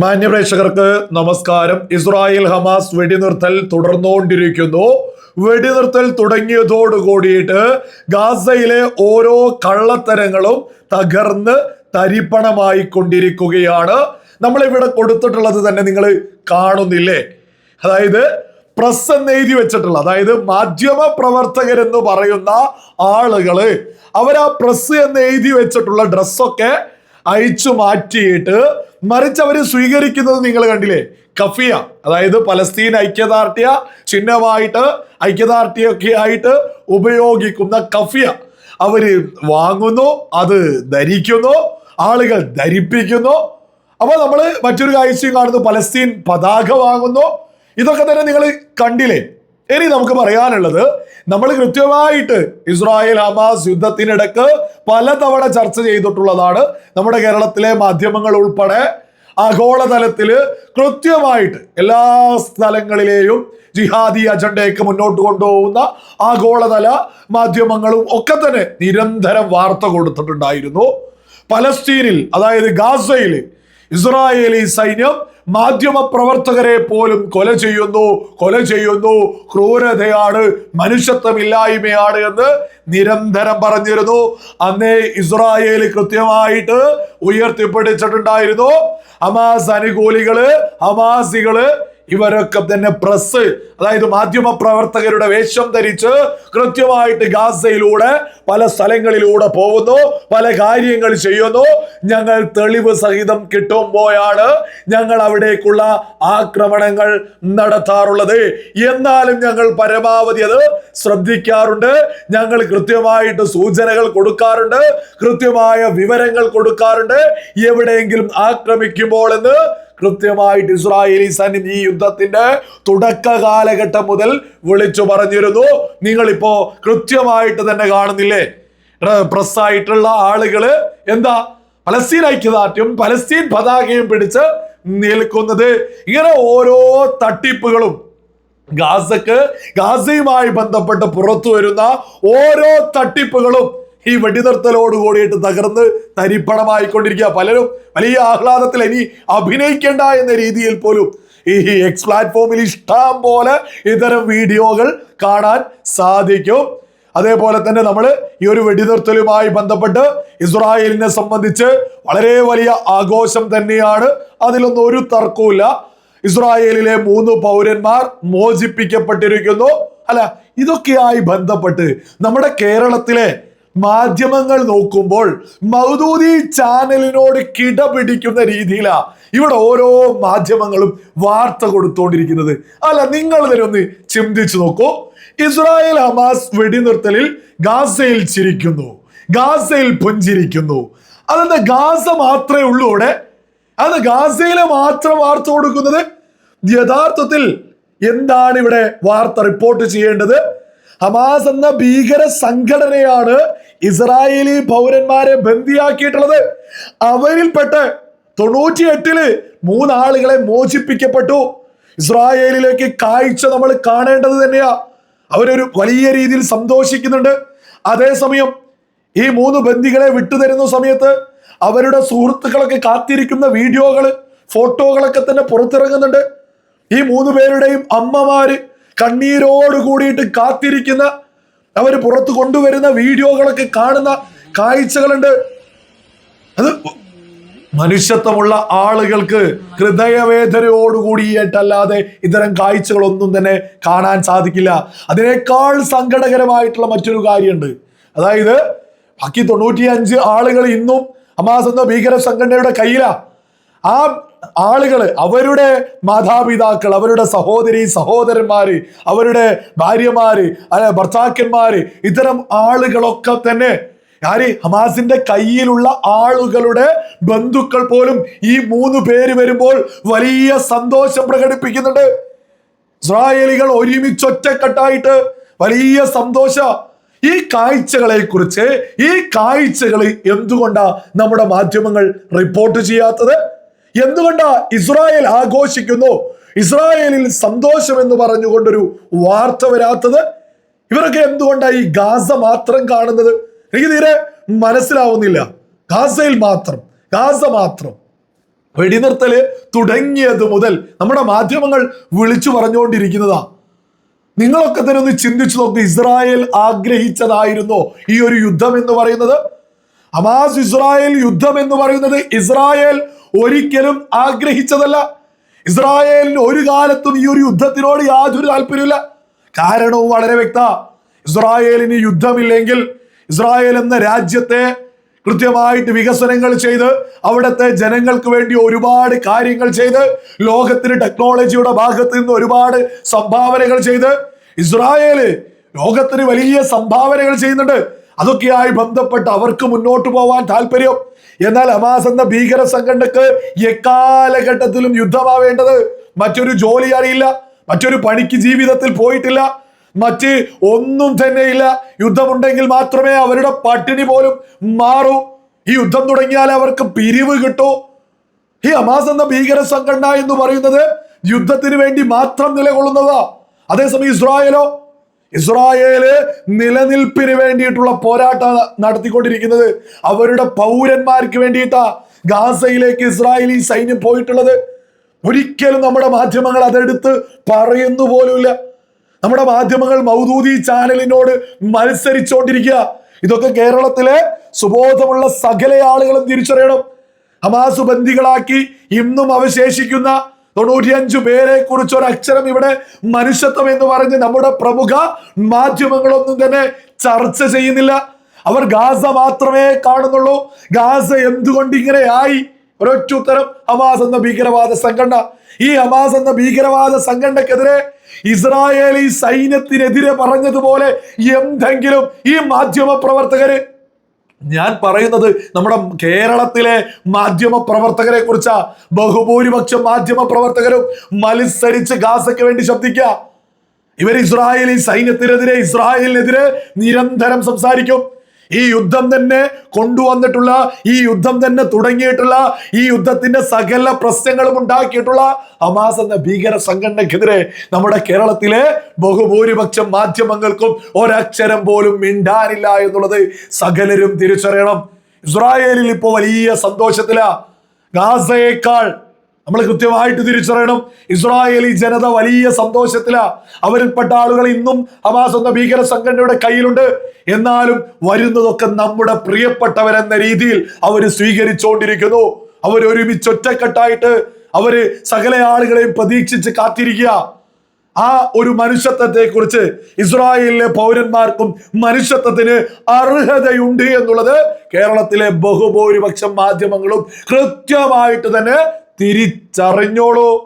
മാന്യപ്രേക്ഷകർക്ക് നമസ്കാരം. Israel Hamas വെടിനിർത്തൽ തുടർന്നുകൊണ്ടിരിക്കുന്നു. വെടിനിർത്തൽ തുടങ്ങിയതോട് കൂടിയിട്ട് ഗാസയിലെ ഓരോ കള്ളത്തരങ്ങളും തകർന്ന് തരിപ്പണമായി കൊണ്ടിരിക്കുകയാണ് നമ്മളിവിടെ കൊടുത്തിട്ടുള്ളത് തന്നെ നിങ്ങൾ കാണുന്നില്ലേ? അതായത് പ്രസ് എന്ന് എഴുതി വെച്ചിട്ടുള്ള അതായത് മാധ്യമ പ്രവർത്തകരെന്ന് പറയുന്ന ആളുകൾ അവരാ പ്രസ് എന്ന് എഴുതി വെച്ചിട്ടുള്ള ഡ്രസ്സൊക്കെ അയച്ചു മാറ്റിയിട്ട് മറിച്ച് അവർ സ്വീകരിക്കുന്നത് നിങ്ങൾ കണ്ടില്ലേ? കഫിയ അതായത് പലസ്തീൻ ഐക്യദാർഢ്യ ചിഹ്നമായിട്ട് ഐക്യദാർഢ്യൊക്കെ ആയിട്ട് ഉപയോഗിക്കുന്ന കഫിയ. അവർ വാങ്ങുന്നു അത് ധരിക്കുന്നു ആളുകൾ ധരിപ്പിക്കുന്നു. അപ്പൊ നമ്മൾ മറ്റൊരു കാഴ്ചയും കാണുന്നു പലസ്തീൻ പതാക വാങ്ങുന്നു. ഇതൊക്കെ തന്നെ നിങ്ങൾ കണ്ടില്ലേ? ഇനി നമുക്ക് പറയാനുള്ളത് നമ്മൾ കൃത്യമായിട്ട് ഇസ്രായേൽ ഹമാസ് യുദ്ധത്തിനിടക്ക് പലതവണ ചർച്ച ചെയ്തിട്ടുള്ളതാണ് നമ്മുടെ കേരളത്തിലെ മാധ്യമങ്ങൾ ഉൾപ്പെടെ ആഗോളതലത്തിൽ കൃത്യമായിട്ട് എല്ലാ സ്ഥലങ്ങളിലെയും ജിഹാദി അജണ്ടയൊക്കെ മുന്നോട്ട് കൊണ്ടുപോകുന്ന ആഗോളതല മാധ്യമങ്ങളും ഒക്കെ തന്നെ നിരന്തരം വാർത്ത കൊടുത്തിട്ടുണ്ടായിരുന്നു. പലസ്തീനിൽ അതായത് ഗാസയിൽ ഇസ്രായേലി സൈന്യം മാധ്യമ പ്രവർത്തകരെ പോലും കൊല ചെയ്യുന്നു കൊല ചെയ്യുന്നു. ക്രൂരതയാണ് മനുഷ്യത്വമില്ലായ്മയാണ് എന്ന് നിരന്തരം പറഞ്ഞിരുന്നു. അന്നേ ഇസ്രായേൽ കൃത്യമായിട്ട് ഉയർത്തിപ്പിടിച്ചിട്ടുണ്ടായിരുന്നു. ഹമാസ് അനുകൂലികൾ ഹമാസികൾ ഇവരൊക്കെ തന്നെ പ്രസ് അതായത് മാധ്യമ പ്രവർത്തകരുടെ വേഷം ധരിച്ച് കൃത്യമായിട്ട് ഗാസയിലൂടെ പല സ്ഥലങ്ങളിലൂടെ പോകുന്നു പല കാര്യങ്ങൾ ചെയ്യുന്നു. ഞങ്ങൾ തെളിവ് സഹിതം കിട്ടുമ്പോഴാണ് ഞങ്ങൾ അവിടേക്കുള്ള ആക്രമണങ്ങൾ നടത്താറുള്ളത്. എന്നാലും ഞങ്ങൾ പരമാവധി അത് ശ്രദ്ധിക്കാറുണ്ട്. ഞങ്ങൾ കൃത്യമായിട്ട് സൂചനകൾ കൊടുക്കാറുണ്ട് കൃത്യമായ വിവരങ്ങൾ കൊടുക്കാറുണ്ട്. എവിടെയെങ്കിലും ആക്രമിക്കുമ്പോൾ എന്ന് കൃത്യമായിട്ട് ഇസ്രായേലി സൈന്യം ഈ യുദ്ധത്തിന്റെ തുടക്ക കാലഘട്ടം മുതൽ വിളിച്ചു പറഞ്ഞിരുന്നു. നിങ്ങളിപ്പോ കൃത്യമായിട്ട് തന്നെ കാണുന്നില്ലേ? പ്രസ്സായിട്ടുള്ള ആളുകൾ എന്താ? പലസ്തീൻ ഐക്യദാർഢ്യം പലസ്തീൻ പതാകയും പിടിച്ച് നിൽക്കുന്നത്. ഇങ്ങനെ ഓരോ തട്ടിപ്പുകളും ഗാസക്ക് ഗാസയുമായി ബന്ധപ്പെട്ട് പുറത്തു വരുന്ന ഓരോ തട്ടിപ്പുകളും ഈ വെടിനിർത്തലോട് കൂടിയിട്ട് തകർന്ന് തരിപ്പണമായിക്കൊണ്ടിരിക്കുക. പലരും വലിയ ആഹ്ലാദത്തിൽ ഇനി അഭിനയിക്കേണ്ട എന്ന രീതിയിൽ പോലും ഈ എക്സ് പ്ലാറ്റ്ഫോമിൽ ഇഷ്ടം പോലെ ഇത്തരം വീഡിയോകൾ കാണാൻ സാധിക്കും. അതേപോലെ തന്നെ നമ്മൾ ഈ ഒരു വെടിനിർത്തലുമായി ബന്ധപ്പെട്ട് ഇസ്രായേലിനെ സംബന്ധിച്ച് വളരെ വലിയ ആഘോഷം തന്നെയാണ്. അതിലൊന്നും ഒരു തർക്കവുമില്ല. ഇസ്രായേലിലെ മൂന്ന് പൗരന്മാർ മോചിപ്പിക്കപ്പെട്ടിരിക്കുന്നു. അല്ല ഇതൊക്കെയായി ബന്ധപ്പെട്ട് നമ്മുടെ കേരളത്തിലെ മാധ്യമങ്ങൾ നോക്കുമ്പോൾ മൗദൂദി ചാനലിനോട് കിടപിടിക്കുന്ന രീതിയിലാ ഇവിടെ ഓരോ മാധ്യമങ്ങളും വാർത്ത കൊടുത്തുകൊണ്ടിരിക്കുന്നത് അല്ല നിങ്ങൾ തന്നെ ഒന്ന് ചിന്തിച്ചു നോക്കൂ. ഇസ്രായേൽ ഹമാസ് വെടിനിർത്തലിൽ ഗാസയിൽ ചിരിക്കുന്നു. ഗാസയിൽ പുഞ്ചിരിക്കുന്നു. അതെന്താ ഗാസ മാത്രമേ ഉള്ളൂ അവിടെ? അത് ഗാസയിലെ മാത്രം വാർത്ത കൊടുക്കുന്നത്? യഥാർത്ഥത്തിൽ എന്താണ് ഇവിടെ വാർത്ത റിപ്പോർട്ട് ചെയ്യേണ്ടത്? ഹമാസ് എന്ന ഭീകര സംഘടനയാണ് ഇസ്രായേലി പൗരന്മാരെ ബന്ദിയാക്കിയിട്ടുള്ളത്. അവരിൽപ്പെട്ട് തൊണ്ണൂറ്റി എട്ടിൽ മൂന്നാളുകളെ മോചിപ്പിക്കപ്പെട്ടു. ഇസ്രായേലിലേക്ക് കാഴ്ച നമ്മൾ കാണേണ്ടത് തന്നെയാ. അവരൊരു വലിയ രീതിയിൽ സന്തോഷിക്കുന്നുണ്ട്. അതേസമയം ഈ മൂന്ന് ബന്ദികളെ വിട്ടുതരുന്ന സമയത്ത് അവരുടെ സുഹൃത്തുക്കളൊക്കെ കാത്തിരിക്കുന്ന വീഡിയോകൾ ഫോട്ടോകളൊക്കെ തന്നെ പുറത്തിറങ്ങുന്നുണ്ട്. ഈ മൂന്ന് പേരുടെയും അമ്മമാര് കണ്ണീരോട് കൂടിയിട്ട് കാത്തിരിക്കുന്ന അവർ പുറത്ത് കൊണ്ടുവരുന്ന വീഡിയോകളൊക്കെ കാണുന്ന കാഴ്ചകളുണ്ട്. അത് മനുഷ്യത്വമുള്ള ആളുകൾക്ക് ഹൃദയവേദനയോടുകൂടിയിട്ടല്ലാതെ ഇത്തരം കാഴ്ചകളൊന്നും തന്നെ കാണാൻ സാധിക്കില്ല. അതിനേക്കാൾ സങ്കടകരമായിട്ടുള്ള മറ്റൊരു കാര്യമുണ്ട്. അതായത് ബാക്കി തൊണ്ണൂറ്റിയഞ്ച് ആളുകൾ ഇന്നും ഹമാസ് എന്ന ഭീകര സംഘടനയുടെ കയ്യിലാ. ആ ആളുകൾ അവരുടെ മാതാപിതാക്കൾ അവരുടെ സഹോദരി സഹോദരന്മാര് അവരുടെ ഭാര്യമാര് അല്ലെ ഭർത്താക്കന്മാര് ഇത്തരം ആളുകളൊക്കെ തന്നെ ആര്? ഹമാസിന്റെ കയ്യിലുള്ള ആളുകളുടെ ബന്ധുക്കൾ പോലും ഈ മൂന്ന് പേര് വരുമ്പോൾ വലിയ സന്തോഷം പ്രകടിപ്പിക്കുന്നുണ്ട്. ഇസ്രായേലികൾ ഒരുമിച്ചൊറ്റക്കെട്ടായിട്ട് വലിയ സന്തോഷ ഈ കാഴ്ചകളെ കുറിച്ച് ഈ കാഴ്ചകൾ എന്തുകൊണ്ടാ നമ്മുടെ മാധ്യമങ്ങൾ റിപ്പോർട്ട് ചെയ്യാത്തത്? എന്തുകൊണ്ടാ ഇസ്രായേൽ ആഘോഷിക്കുന്നു? ഇസ്രായേലിൽ സന്തോഷം എന്ന് പറഞ്ഞുകൊണ്ടൊരു വാർത്ത വരാത്തത്? ഇവരൊക്കെ എന്തുകൊണ്ടാണ് ഈ ഗാസ മാത്രം കാണുന്നത്? എനിക്ക് തീരെ മനസ്സിലാവുന്നില്ല. ഗാസയിൽ മാത്രം ഗാസ മാത്രം. വെടിനിർത്തൽ തുടങ്ങിയത് മുതൽ നമ്മുടെ മാധ്യമങ്ങൾ വിളിച്ചു പറഞ്ഞുകൊണ്ടിരിക്കുന്നതാ. നിങ്ങളൊക്കെ തന്നെ ഒന്ന് ചിന്തിച്ചു നോക്ക് ഇസ്രായേൽ ആഗ്രഹിച്ചതായിരുന്നോ ഈ ഒരു യുദ്ധം എന്ന് പറയുന്നത്? ഹമാസ് ഇസ്രായേൽ യുദ്ധം എന്ന് പറയുന്നത് ഇസ്രായേൽ ഒരിക്കലും ആഗ്രഹിച്ചതല്ല. ഇസ്രായേലിന് ഒരു കാലത്തും ഈ ഒരു യുദ്ധത്തിനോട് യാതൊരു താല്പര്യമില്ല കാരണവും വളരെ വ്യക്ത. ഇസ്രായേലിന് യുദ്ധമില്ലെങ്കിൽ ഇസ്രായേൽ എന്ന രാജ്യത്തെ കൃത്യമായിട്ട് വികസനങ്ങൾ ചെയ്ത് അവിടുത്തെ ജനങ്ങൾക്ക് വേണ്ടി ഒരുപാട് കാര്യങ്ങൾ ചെയ്ത് ലോകത്തിന് ടെക്നോളജിയുടെ ഭാഗത്ത് നിന്ന് ഒരുപാട് സംഭാവനകൾ ചെയ്ത് ഇസ്രായേൽ ലോകത്തിന് വലിയ സംഭാവനകൾ ചെയ്യുന്നുണ്ട്. അതൊക്കെയായി ബന്ധപ്പെട്ട് അവർക്ക് മുന്നോട്ട് പോവാൻ താല്പര്യം. എന്നാൽ ഹമാസ് എന്ന ഭീകര സംഘടനക്ക് എക്കാലഘട്ടത്തിലും യുദ്ധമാവേണ്ടത് മറ്റൊരു ജോലി അറിയില്ല മറ്റൊരു പണിക്ക് ജീവിതത്തിൽ പോയിട്ടില്ല മറ്റ് ഒന്നും തന്നെയില്ല യുദ്ധമുണ്ടെങ്കിൽ മാത്രമേ അവരുടെ പട്ടിണി പോലും മാറൂ. ഈ യുദ്ധം തുടങ്ങിയാൽ അവർക്ക് പിരിവ് കിട്ടൂ. ഈ ഹമാസ് എന്ന ഭീകര സംഘടന എന്ന് പറയുന്നത് യുദ്ധത്തിന് വേണ്ടി മാത്രം നിലകൊള്ളുന്നതാ. അതേസമയം ഇസ്രായേലോ ഇസ്രായേൽ നിലനിൽപ്പിന് വേണ്ടിയിട്ടുള്ള പോരാട്ടം നടത്തിക്കൊണ്ടിരിക്കുന്നത് അവരുടെ പൗരന്മാർക്ക് വേണ്ടിയിട്ടാ ഗാസയിലേക്ക് ഇസ്രായേലി സൈന്യം പോയിട്ടുള്ളത്. ഒരിക്കലും നമ്മുടെ മാധ്യമങ്ങൾ അതെടുത്ത് പറയുന്നു പോലുമില്ല. നമ്മുടെ മാധ്യമങ്ങൾ മൗദൂദി ചാനലിനോട് മത്സരിച്ചുകൊണ്ടിരിക്കുക ഇതൊക്കെ കേരളത്തിലെ സുബോധമുള്ള സകല ആളുകളും തിരിച്ചറിയണം. ഹമാസ് ബന്ദികളാക്കി ഇന്നും അവശേഷിക്കുന്ന തൊണ്ണൂറ്റിയഞ്ചു പേരെ കുറിച്ച് അക്ഷരം ഇവിടെ മനുഷ്യത്വം എന്ന് പറഞ്ഞ് നമ്മുടെ പ്രമുഖ മാധ്യമങ്ങളൊന്നും തന്നെ ചർച്ച ചെയ്യുന്നില്ല. അവർ ഗാസ മാത്രമേ കാണുന്നുള്ളൂ. ഗാസ എന്തുകൊണ്ട് ആയി ഒരൊറ്റ ഉത്തരം ഹമാസ് എന്ന ഭീകരവാദ സംഘടന. ഈ ഹമാസ് എന്ന ഭീകരവാദ സംഘടനക്കെതിരെ ഇസ്രായേലി സൈന്യത്തിനെതിരെ പറഞ്ഞതുപോലെ എന്തെങ്കിലും ഈ മാധ്യമ പ്രവർത്തകര് ഞാൻ പറയുന്നത് നമ്മുടെ കേരളത്തിലെ മാധ്യമ പ്രവർത്തകരെ കുറിച്ചാ. ബഹുഭൂരിപക്ഷം മാധ്യമ പ്രവർത്തകരും മത്സരിച്ച് ഗാസയ്ക്ക് വേണ്ടി ശബ്ദിക്ക. ഇവർ ഇസ്രായേലി സൈന്യത്തിനെതിരെ ഇസ്രായേലിനെതിരെ നിരന്തരം സംസാരിക്കും. ഈ യുദ്ധം തന്നെ കൊണ്ടുവന്നിട്ടുള്ള ഈ യുദ്ധം തന്നെ തുടങ്ങിയിട്ടുള്ള ഈ യുദ്ധത്തിന്റെ സകല പ്രശ്നങ്ങളും ഉണ്ടാക്കിയിട്ടുള്ള ഹമാസ് എന്ന ഭീകര സംഘടനക്കെതിരെ നമ്മുടെ കേരളത്തിലെ ബഹുഭൂരിപക്ഷം മാധ്യമങ്ങൾക്കും ഒരക്ഷരം പോലും മിണ്ടാനില്ല എന്നുള്ളത് സകലരും തിരിച്ചറിയണം. ഇസ്രായേലിൽ ഇപ്പോൾ വലിയ സന്തോഷത്തിലാ. ഗാസയേക്കാൾ നമ്മൾ കൃത്യമായിട്ട് തിരിച്ചറിയണം. ഇസ്രായേലി ജനത വലിയ സന്തോഷത്തിലാ. അവരിൽപ്പെട്ട ആളുകൾ ഇന്നും ഹമാസ് എന്ന ഭീകര സംഘടനയുടെ കയ്യിലുണ്ട്. എന്നാലും വരുന്നതൊക്കെ നമ്മുടെ പ്രിയപ്പെട്ടവരെന്ന രീതിയിൽ അവർ സ്വീകരിച്ചുകൊണ്ടിരിക്കുന്നു അവർ ഒരുമിച്ച് ഒറ്റക്കെട്ടായിട്ട് അവർ സകല ആളുകളെയും പ്രതീക്ഷിച്ച് കാത്തിരിക്കുക. ആ ഒരു മനുഷ്യത്വത്തെ കുറിച്ച് ഇസ്രായേലിലെ പൗരന്മാർക്കും മനുഷ്യത്വത്തിന് അർഹതയുണ്ട് എന്നുള്ളത് കേരളത്തിലെ ബഹുഭൂരിപക്ഷം മാധ്യമങ്ങളും കൃത്യമായിട്ട് തന്നെ തിരിച്ചറിഞ്ഞോളൂ.